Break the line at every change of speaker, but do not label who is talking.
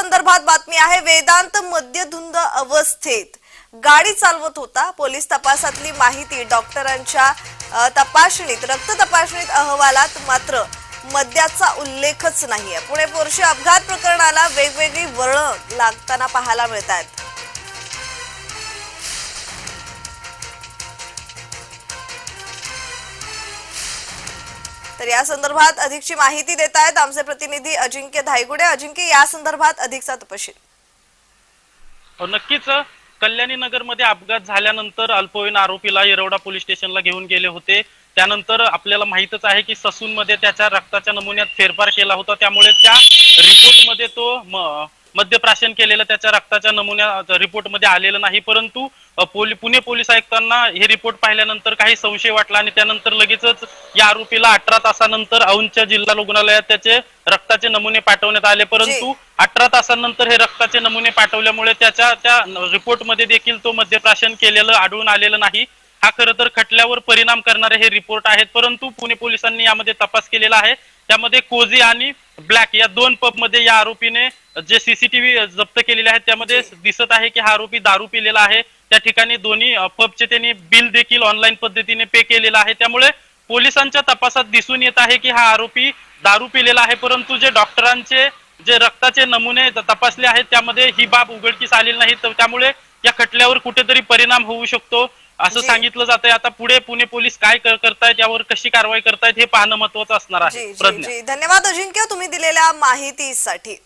संदर्भात बातमी आहे वेदांत मद्यधुंद अवस्थेत गाडी चालवत होता. पोलीस तपासातली माहिती डॉक्टरांच्या तपासणीत रक्त तपासणीत अहवालात मात्र मद्याचा उल्लेखच नाहीये. पुणे पोरशी अपघात प्रकरणाला वेगवेगळी वळण लागताना पाहायला मिळत आहेत तर या संदर्भात अधिकची माहिती देत आहेत आमचे प्रतिनिधी अजिंक्य धायगुडे. अजिंक्य या संदर्भात अधिकचा तपशील.
हो, नक्कीच कल्याणी नगरमध्ये अपघात झाल्यानंतर अल्पवयीन आरोपीला येरवडा पोलीस स्टेशनला घेऊन गेले होते. त्यानंतर आपल्याला माहितच आहे की ससूनमध्ये त्याच्या रक्ताच्या नमुन्यात फेरफार केला होता. त्यामुळे त्या रिपोर्टमध्ये तो मद्यप्राशन केलेलं त्याच्या रक्ताच्या नमुन्या रिपोर्टमध्ये आलेलं नाही. परंतु पोली पुणे पोलीस आयुक्तांना हे रिपोर्ट पाहिल्यानंतर काही संशय वाटला आणि त्यानंतर लगेचच या आरोपीला अठरा तासानंतर औंधच्या जिल्हा रुग्णालयात त्याचे रक्ताचे नमुने पाठवण्यात आले. परंतु अठरा तासानंतर हे रक्ताचे नमुने पाठवल्यामुळे त्याच्या त्या रिपोर्टमध्ये देखील तो मद्यप्राशन केलेलं आढळून आलेलं नाही. हा खरं तर खटल्यावर परिणाम करणारे हे रिपोर्ट आहेत. परंतु पुणे पोलिसांनी यामध्ये तपास केलेला आहे. त्यामध्ये कोझी आणि ब्लॅक या दोन पबमध्ये या आरोपीने जे सीसीटीव्ही जप्त केलेले आहेत त्यामध्ये दिसत आहे की हा आरोपी दारू पिलेला आहे. त्या ठिकाणी दोन्ही पबचे त्यांनी बिल देखील ऑनलाईन पद्धतीने पे केलेलं आहे. त्यामुळे पोलिसांच्या तपासात दिसून येत आहे की हा आरोपी दारू पिलेला आहे परंतु जे डॉक्टरांचे जे रक्ताचे नमुने तपासले आहेत त्यामध्ये ही बाब उघडकीस आलेली नाही. तर त्यामुळे या खटल्यावर कुठेतरी परिणाम होऊ शकतो. असं. सांगितलं जात आहे आता पुढे पुणे पोलीस काय करतायत यावर कशी कारवाई करतायत हे पाहणं महत्वाचं असणार आहे.
धन्यवाद अजिंक्य तुम्ही दिलेल्या माहितीसाठी.